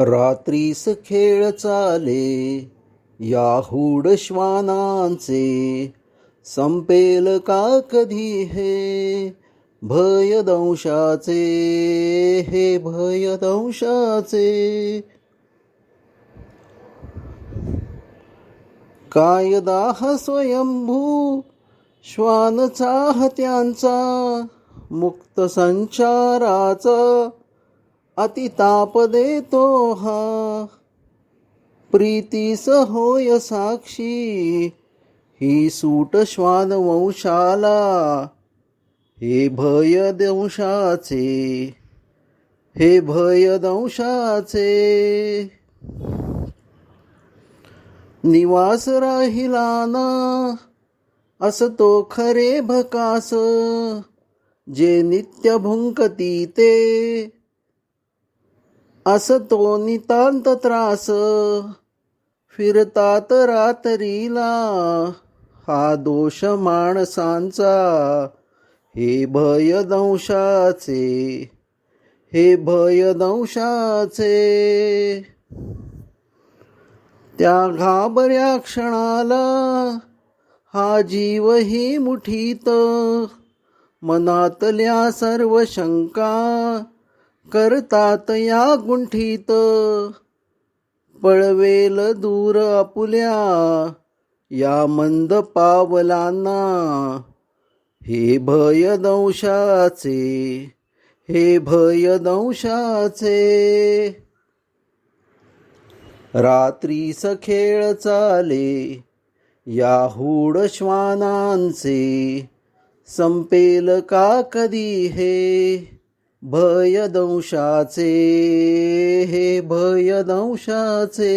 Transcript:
रात्रीस खेळ चाले याहूड श्वानांचे संपेल का कधी हे? भय दंशाचे हे भय दंशाचे कायदा स्वयंभू श्वान चाहत्यांचा मुक्त संचाराचा अतिताप देतो हा. प्रीतीस होय साक्षी ही सूट श्वान वंशाला हे भय दंशाचे हे भय दंशाचे. निवास राहिला ना असतो खरे भकास जे नित्य भुंकती ते. असतो नितांत त्रास. फिरतात रात्रीला हा दोष माणसांचा. हे भय दंशाचे हे भय दंशाचे. त्या घाबऱ्या क्षणाला हा जीवही मुठीत. मनातल्या सर्व शंका करतात या गुंठीत. पळवेल दूर आपुल्या या मंद पावलांना. हे भय दंशाचे हे भय दंशाचे रात्री खेळ चाले या हूड श्वानांचे संपेल का कधी हे? भय दंशाचे हे भय दंशाचे